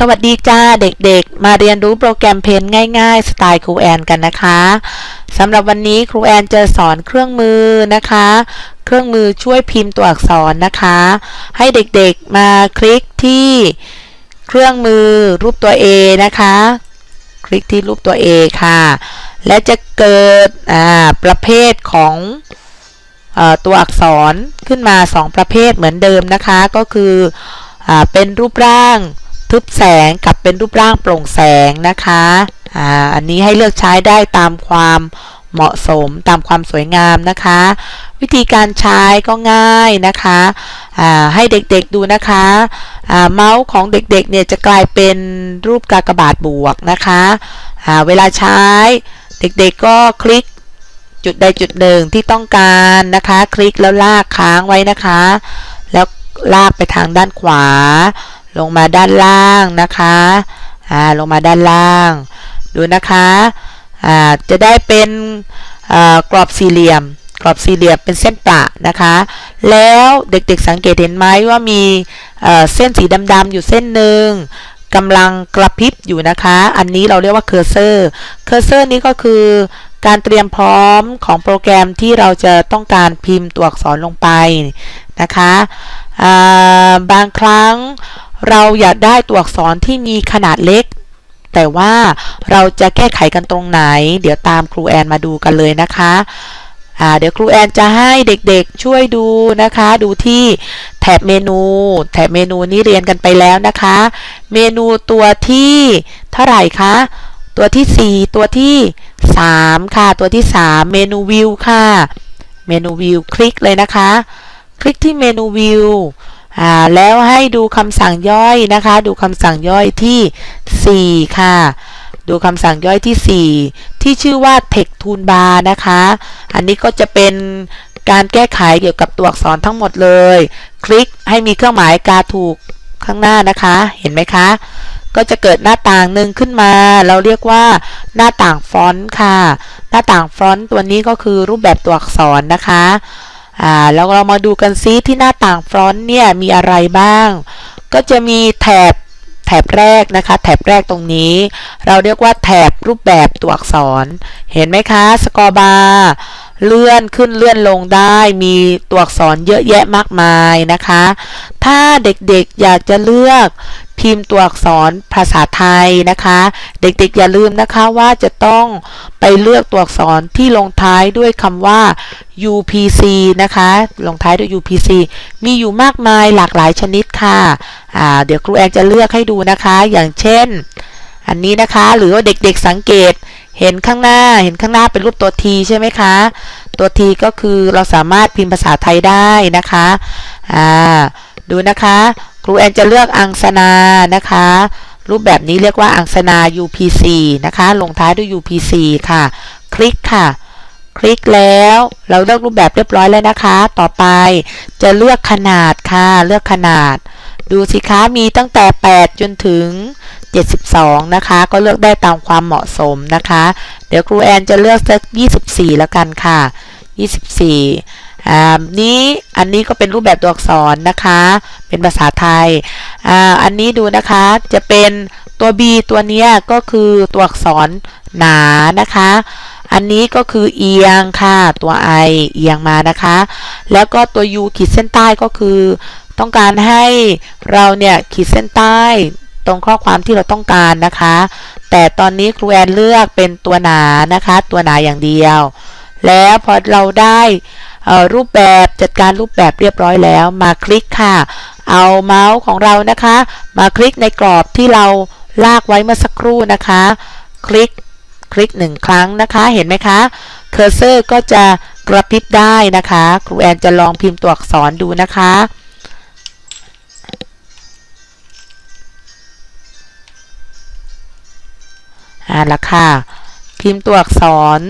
สวัสดีจ้าเด็กๆ มาเรียนรู้โปรแกรมเพนง่ายๆ สไตล์ครูแอนกันนะคะสำหรับวันนี้ครูแอนจะสอนเครื่องมือนะคะ เครื่องมือช่วยพิมพ์ตัวอักษรนะคะ ให้เด็กๆมาคลิกที่เครื่องมือรูปตัว A นะคะ คลิกที่รูปตัว A ค่ะ และจะเกิดประเภทของอตัวอักษรขึ้นมา 2 ประเภทเหมือนเดิมนะคะ ก็คืออเป็นรูปร่าง ทึบแสงกับเป็นรูปร่างโปร่งแสงนะคะอ่าอันนี้ให้เลือกใช้ได้ตามความเหมาะสมตามความสวยงามนะคะ วิธีการใช้ก็ง่ายนะคะอ่าให้เด็กๆดูนะคะอ่าเมาส์ของเด็กๆเนี่ยจะกลายเป็นรูปกากบาทบวกนะคะอ่าเวลาใช้เด็กๆก็คลิกจุดใดจุดหนึ่งที่ต้องการนะคะ คลิกแล้วลากค้างไว้นะคะ แล้วลากไปทางด้านขวา ลงมาด้านล่างนะคะอ่าลงมาด้านล่าง ดูนะคะอ่าจะได้เป็นกรอบสี่เหลี่ยม กรอบสี่เหลี่ยมเป็นเส้นประนะคะ แล้วเด็กๆสังเกตเห็นไหมว่ามีเส้นสีดำๆอยู่เส้นหนึ่งกำลังกระพริบอยู่นะคะ อันนี้เราเรียกว่าเคอร์เซอร์ เคอร์เซอร์นี้ก็คือการเตรียมพร้อมของโปรแกรมที่เราจะต้องการพิมพ์ตัวอักษรลงไปนะคะ บางครั้ง เราอยากได้ตัวอักษรที่มีขนาดเล็ก แต่ว่าเราจะแก้ไขกันตรงไหน เดี๋ยวตามครูแอนมาดูกันเลยนะคะเดี๋ยวครูแอนจะให้เด็กๆช่วยดูนะคะ ดูที่แถบเมนู แถบเมนูนี้เรียนกันไปแล้วนะคะ เมนูตัวที่เท่าไหร่คะ ตัวที่ 4 ตัวที่ 3 ค่ะ ตัวที่ 3 เมนูวิวค่ะ เมนูวิวคลิกเลยนะคะ คลิกที่เมนูวิว แล้วให้ดูคำสั่งย่อยนะคะ ดูคำสั่งย่อยที่ 4 ค่ะ ดูคำสั่งย่อยที่ 4 ที่ชื่อว่า text toolbar นะคะ อันนี้ก็จะเป็นการแก้ไขเกี่ยวกับตัวอักษรทั้งหมดเลย คลิกให้มีเครื่องหมายกาถูกข้างหน้านะคะ เห็นไหมคะ ก็จะเกิดหน้าต่างหนึ่งขึ้นมา เราเรียกว่าหน้าต่างฟอนต์ค่ะ หน้าต่างฟอนต์ตัวนี้ก็คือรูปแบบตัวอักษรนะคะ อ่าแล้วเรามาดูกันซิที่หน้าต่างฟรอนต์เนี่ยมีอะไรบ้าง ก็จะมีแถบแถบแรกนะคะ แถบแรกตรงนี้ เราเรียกว่าแถบรูปแบบตัวอักษร เห็นไหมคะสกอร์บาร์เลื่อนขึ้นเลื่อนลงได้มีตัวอักษรเยอะแยะมากมายนะคะ ถ้าเด็กๆอยากจะเลือก พิมพ์ตัวอักษรภาษาไทยนะคะ เด็กๆอย่าลืมนะคะว่าจะต้องไปเลือกตัวอักษรที่ลงท้ายด้วยคำว่า UPC นะคะ ลงท้ายด้วย UPC มีอยู่มากมายหลากหลายชนิดค่ะะเดี๋ยวครูแอนจะเลือกให้ดูนะคะ อย่างเช่น อันนี้นะคะ หรือว่าเด็กๆสังเกตเห็นข้างหน้า เห็นข้างหน้าเป็นรูปตัว T ใช่ไหมคะ ตัว T ก็คือเราสามารถพิมพ์ภาษาไทยได้นะคะ อ่า ดูนะคะ ครูแอนจะเลือกอังสนานะคะ รูปแบบนี้เรียกว่าอังสนา UPC นะคะ ลงท้ายด้วย UPC ค่ะ คลิกค่ะ คลิกแล้ว เราเลือกรูปแบบเรียบร้อยแล้วนะคะ ต่อไปจะเลือกขนาดค่ะ เลือกขนาด ดูสิคะ มีตั้งแต่ 8 จนถึง 72 นะคะ ก็เลือกได้ตามความเหมาะสมนะคะ เดี๋ยวครูแอนจะเลือกสัก 24 แล้วกันค่ะ 24 นี้อันนี้ก็เป็นรูปแบบตัวอักษรนะคะ เป็นภาษาไทยออันนี้ดูนะคะจะเป็นตัว B ตัวนี้ก็คือตัวอักษรหนานะคะ อันนี้ก็คือเอียงค่ะ ตัว I เอียงมานะคะ แล้วก็ตัว U ขีดเส้นใต้ก็คือ ต้องการให้เราเนี่ยขีดเส้นใต้ตรงข้อความที่เราต้องการนะคะ แต่ตอนนี้ครูแอนเลือกเป็นตัวหนานะคะ ตัวหนาอย่างเดียว แล้วพอเราได้ รูปแบบจัดการรูปแบบเรียบร้อยแล้วมาคลิกค่ะ เอาเมาส์ของเรานะคะ มาคลิกในกรอบที่เราลากไว้เมื่อสักครู่นะคะ คลิกคลิกหนึ่งครั้งนะคะเห็นไหมคะเคอร์เซอร์ก็จะกระพริบได้นะคะครูแอนจะลองพิมพ์ตัวอักษรดูนะคะอ่าละค่ะ พิมพ์ตัวอักษร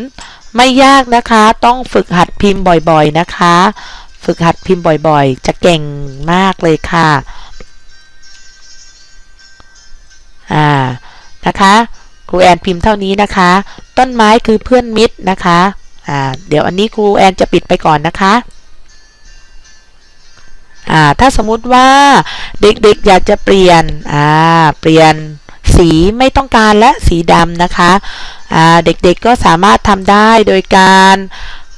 ไม่ยากนะคะ ต้องฝึกหัดพิมพ์บ่อยๆนะคะ ฝึกหัดพิมพ์บ่อยๆ จะเก่งมากเลยค่ะ อ่า นะคะ ครูแอนพิมพ์เท่านี้นะคะ ต้นไม้คือเพื่อนมิตรนะคะ อ่า เดี๋ยวอันนี้ครูแอนจะปิดไปก่อนนะคะอ่าถ้าสมมุติว่าเด็กๆอยากจะเปลี่ยนอ่าเปลี่ยนสีไม่ต้องการและสีดำนะคะ เด็กๆก็สามารถทำได้โดยการ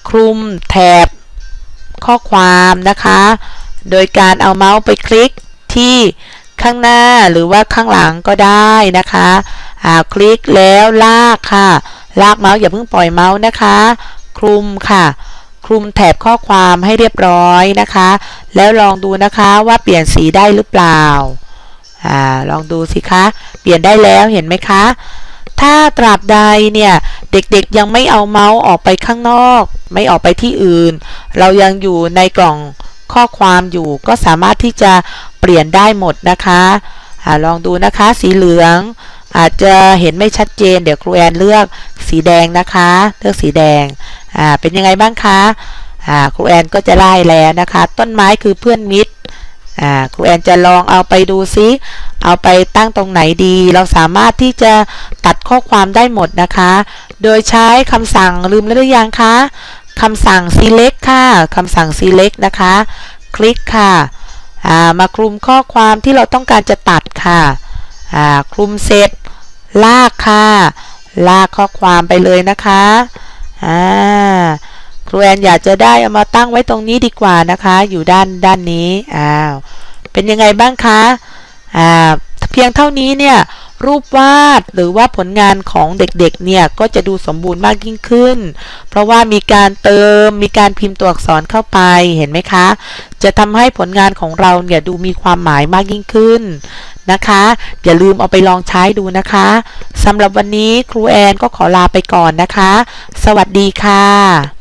คลุมแถบข้อความนะคะ โดยการเอาเมาส์ไปคลิกที่ข้างหน้าหรือว่าข้างหลังก็ได้นะคะอ่าคลิกแล้วลากค่ะ ลากเมาส์อย่าเพิ่งปล่อยเมาส์นะคะ คลุมค่ะ คลุมแถบข้อความให้เรียบร้อยนะคะ แล้วลองดูนะคะว่าเปลี่ยนสีได้หรือเปล่าอ่าลองดูสิคะ เปลี่ยนได้แล้วเห็นไหมคะ ถ้าตราบใดเนี่ยเด็กๆยังไม่เอาเมาส์ออกไปข้างนอก ไม่ออกไปที่อื่น เรายังอยู่ในกล่องข้อความอยู่ก็สามารถที่จะเปลี่ยนได้หมดนะคะอาลองดูนะคะสีเหลือง อาจจะเห็นไม่ชัดเจนเดี๋ยวครูแอนเลือกสีแดงนะคะ เลือกสีแดงอ่าเป็นยังไงบ้างคะอ่าครูแอนก็จะไล่แล้วนะคะ ต้นไม้คือเพื่อนมิตร อ่าครูแอนจะลองเอาไปดูซิ เอาไปตั้งตรงไหนดี เราสามารถที่จะตัดข้อความได้หมดนะคะ โดยใช้คำสั่งลืมแล้วหรือยังคะคำสั่ง select ค่ะคำสั่ง select นะคะ คลิกค่ะามาคลุมข้อความที่เราต้องการจะตัดค่ะคลุมเสร็จ ลากค่ะ ลากข้อความไปเลยนะคะอ่า ครูแอนอยากจะได้เอามาตั้งไว้ตรงนี้ดีกว่านะคะ อยู่ด้านด้านนี้อ้าวเป็นยังไงบ้างคะอ่าเพียงเท่านี้เนี่ยรูปวาดหรือว่าผลงานของเด็กๆ เนี่ย ก็จะดูสมบูรณ์มากยิ่งขึ้น เพราะว่ามีการเติมมีการพิมพ์ตัวอักษรเข้าไปเห็นไหมคะ จะทำให้ผลงานของเราเนี่ยดูมีความหมายมากยิ่งขึ้นนะคะ อย่าลืมเอาไปลองใช้ดูนะคะสำหรับวันนี้ครูแอนก็ขอลาไปก่อนนะคะ สวัสดีค่ะ